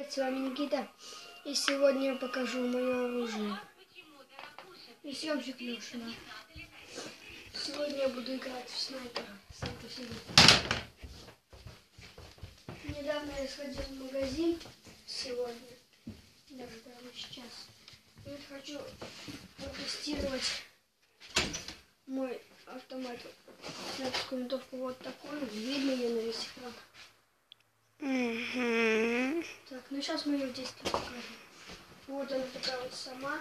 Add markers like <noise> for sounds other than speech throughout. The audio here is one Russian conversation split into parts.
Привет, с вами Никита. И сегодня я покажу мое оружие. И съемщик Лешина. Сегодня я буду играть в снайпера. По себе. Недавно я сходил в магазин. Сегодня. Даже прямо сейчас. И вот хочу протестировать мой автомат. Снайперскую винтовку вот такую. Видно ее на весь экран. Мгм. Ну сейчас мы ее действие покажем. Вот она такая вот сама.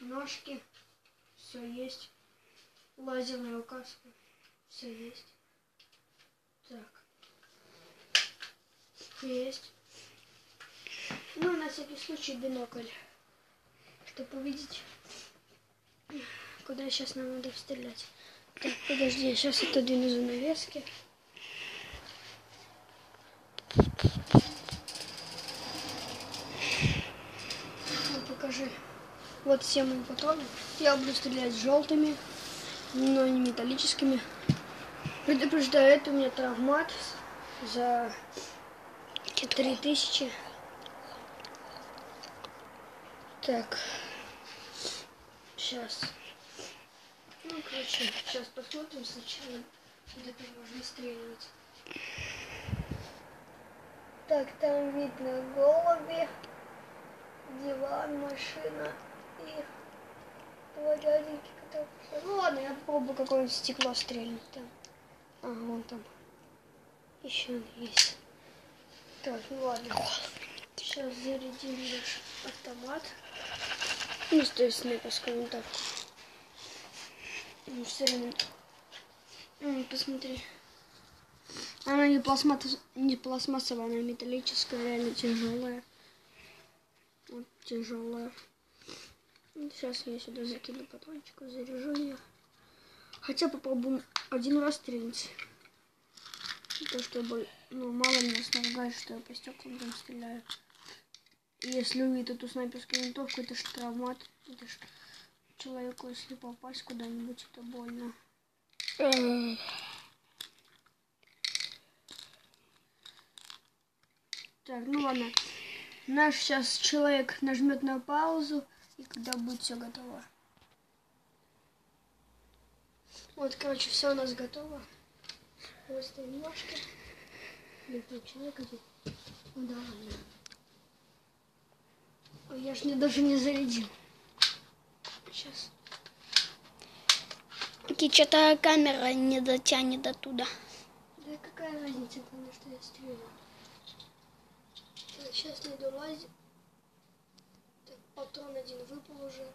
Ножки. Все есть. Лазерная указка. Все есть. Так. Есть. Ну, на всякий случай бинокль. Чтобы увидеть, куда сейчас нам надо стрелять. Так, подожди, я сейчас отодвину занавески. Ну, покажи. Вот все мои патроны. Я буду стрелять желтыми, но не металлическими. Предупреждаю, это у меня травмат за 3000. Так. Сейчас. Ну, короче, сейчас посмотрим сначала, куда можно стреливать. Так, там видно голуби диван, машина и два дяденьки, которые. Ну ладно, я попробую какое-нибудь стекло стрельнуть там. Ага, вон там. Еще есть. Так, ну ладно. Сейчас зарядим наш автомат. Ну, то есть снайперскую винтовку. Ну, все равно. М, посмотри. Она не, пластмасс... не пластмассовая, она металлическая, реально тяжелая. Вот тяжелая. Сейчас я сюда закину патрончиков, заряжу ее. Хотя попробуем один раз стрелять. То, чтобы, ну, мало ли нас что я по стеклам там стреляю. И если увидит эту снайперскую винтовку, это ж травмат. Это ж человеку, если попасть куда-нибудь, это больно. Так, ну ладно. Наш сейчас человек нажмет на паузу, и когда будет все готово. Вот, короче, все у нас готово. Стоим ножки. Блин, там человек один. Ну да ладно. Ой, я ж не, даже не зарядил. Сейчас. Таки что-то камера не дотянет до туда. Да какая разница, главное, что я стреляю. Сейчас найду лазер. Так, патрон один выпал уже.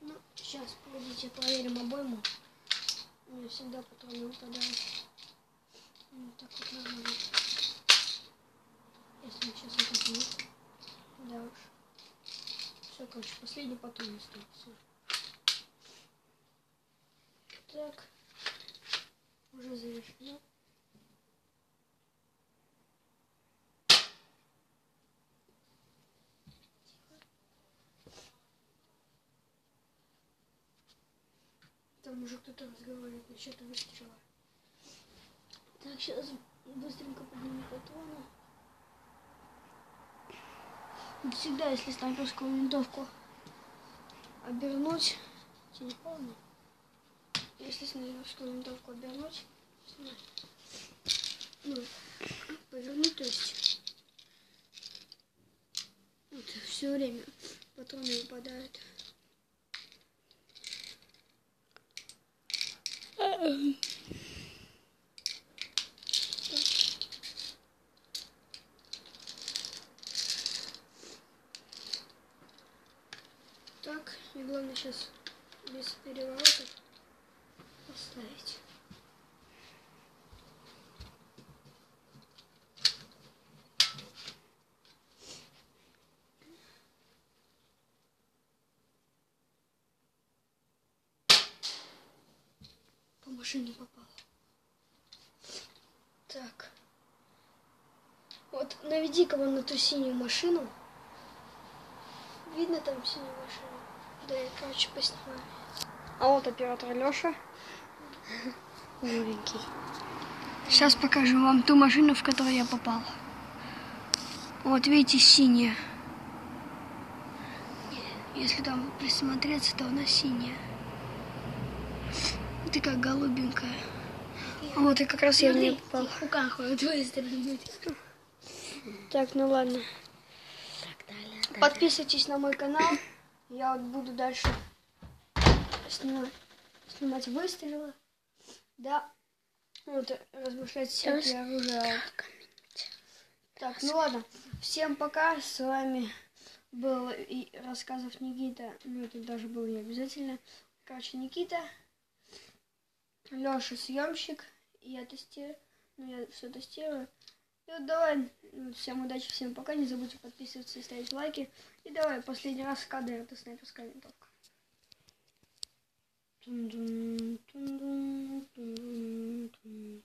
Ну, сейчас, погодите, проверим обойму. У меня всегда патроны выпадают. Вот так вот нормально. Если сейчас это будет. Да уж. Все, короче, последний патрон остался. Так. Уже завершено. Там уже кто-то разговаривает насчет выстрела. Так, сейчас быстренько подниму патроны. Всегда, если снайперскую винтовку обернуть телефон, если снайперскую винтовку обернуть, ну, повернуть, то есть, вот, все время патроны выпадают. Так, и главное сейчас без переворотов поставить. По машине попал. Так. Вот наведи-ка вон на ту синюю машину. Видно там синюю машину? Да, я, короче, поснимаю. А вот оператор Леша. <laughs> Новенький. Сейчас покажу вам ту машину, в которую я попал. Вот видите, синяя. Если там присмотреться, то она синяя. Такая голубенькая. А вот и как раз я в нее попал. Ходит, твоей стороны. Так, ну ладно. Так, далее. далее. Подписывайтесь на мой канал. Я вот буду дальше снимать, снимать выстрелы. Да. Вот, размышлять всякие оружия. Так, ну ладно. Всем пока. С вами был и рассказов Никита. Ну, это даже было не обязательно. Короче, Никита. Леша съемщик. Я тестирую. Ну, я все тестирую. И вот давай. ну, Всем удачи, всем пока. Не забудьте подписываться и ставить лайки. И давай, последний раз кадр. Это снайперская винтовка. Тун-дун, тун-дун, тун-дун, тун.